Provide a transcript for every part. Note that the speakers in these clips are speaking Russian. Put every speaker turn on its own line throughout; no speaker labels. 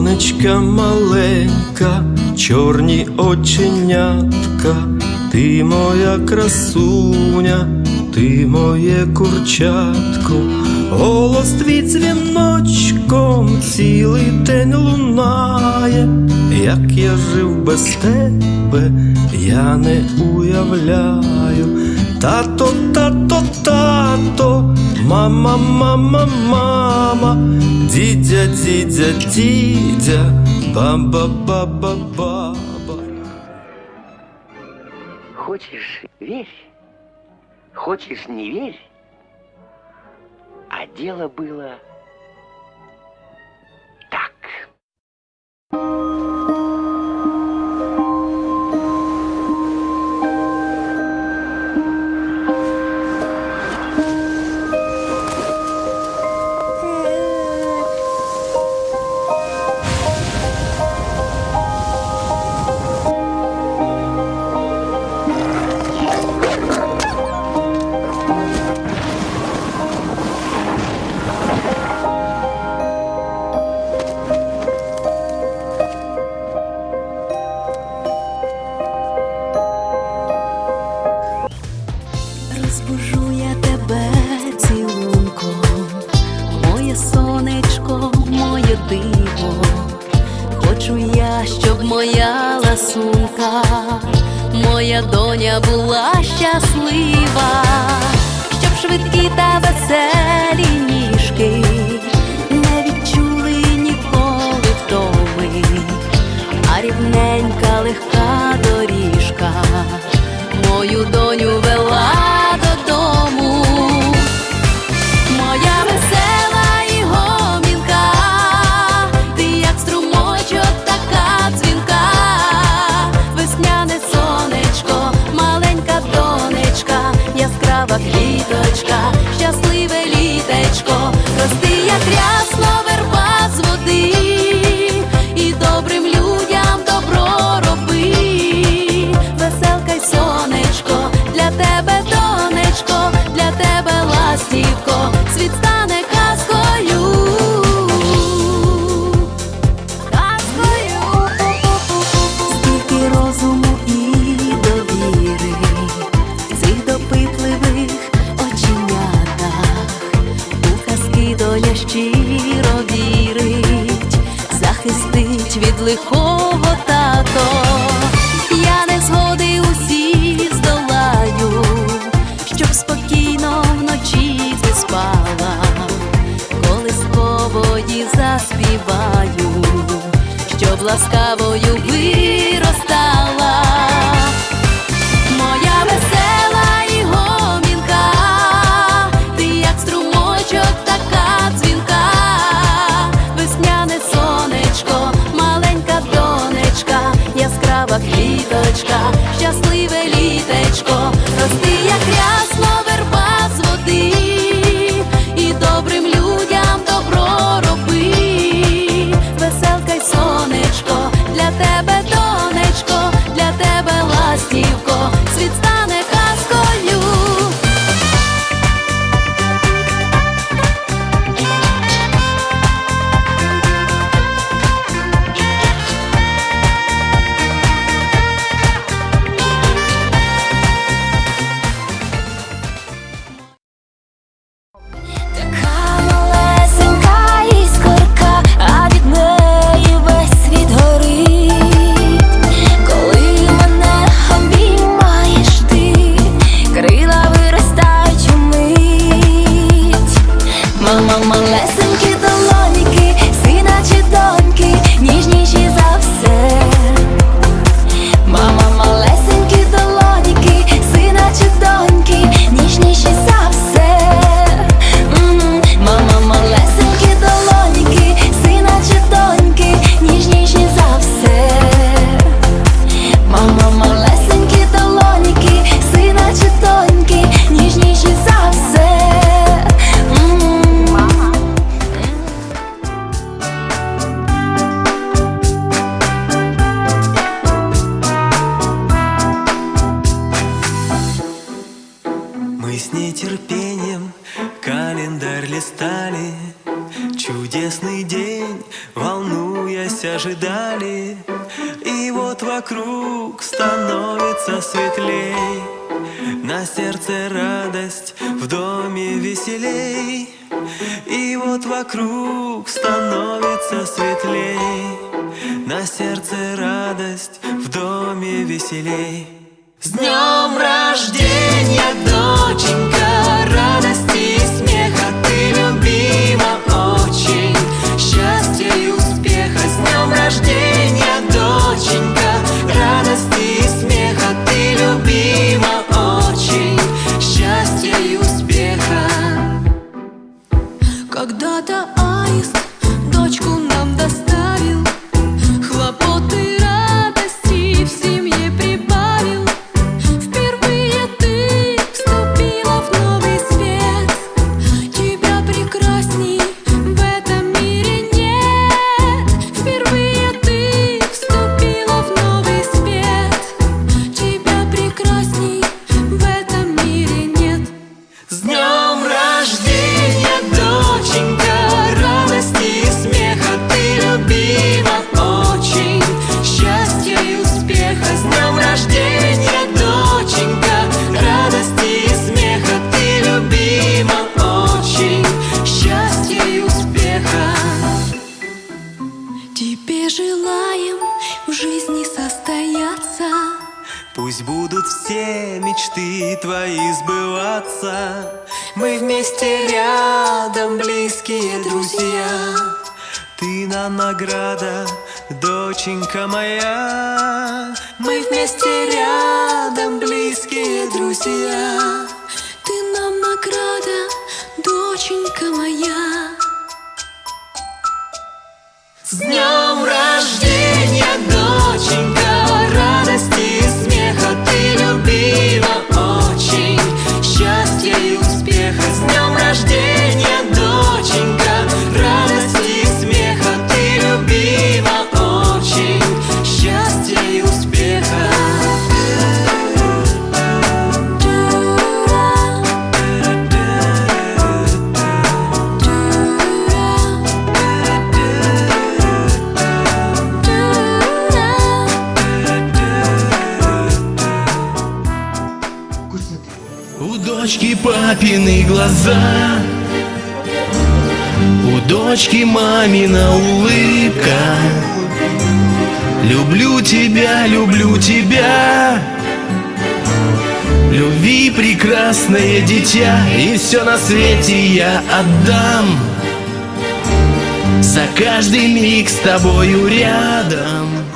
Донечка маленька, чорні оченятка, ти моя красуня, ти моє курчатко, голос твій дзвіночком цілий день лунає, як я жив без тебе, я не уявляю. Тато, тато, тато, мама, мама, мама, дідя, дідя, дідя, баба, баба, баба.
Хочешь – верь, хочешь – не верь, а дело было –
щоб моя ласунка, моя доня була щаслива, щоб швидкі та веселі. ласточка, щасливе літечко, рости як рясно.
Ожидали. И вот вокруг становится светлей. На сердце радость, в доме веселей. И вот вокруг становится светлей. На сердце радость, в доме веселей. С днем рождения, доченька, please близкие друзья Ты нам награда, доченька моя. Мы вместе рядом, близкие друзья.
Ты нам награда, доченька моя.
С днем рождения, доченька,
папины глаза. У дочки мамина улыбка. Люблю тебя, люблю тебя. Любви прекрасное дитя И все на свете я отдам. За каждый миг с тобою рядом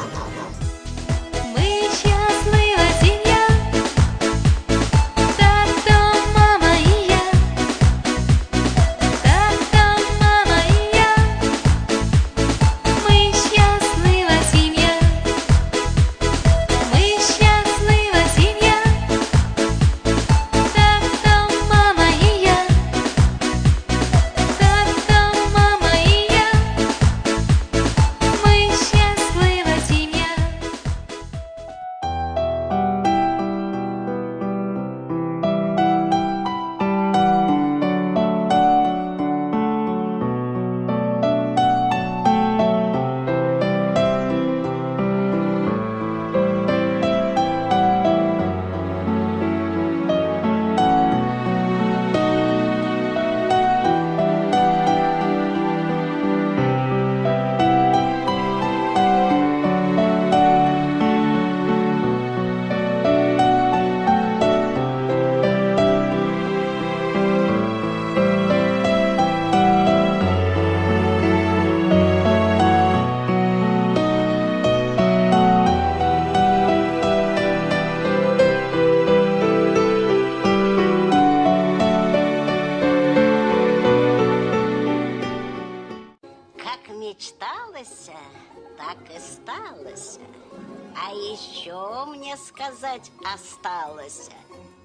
понравился.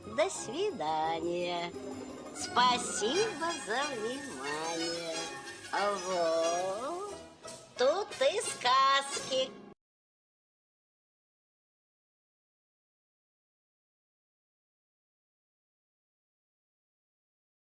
До свидания. Спасибо за внимание. Вот. Тут и сказки.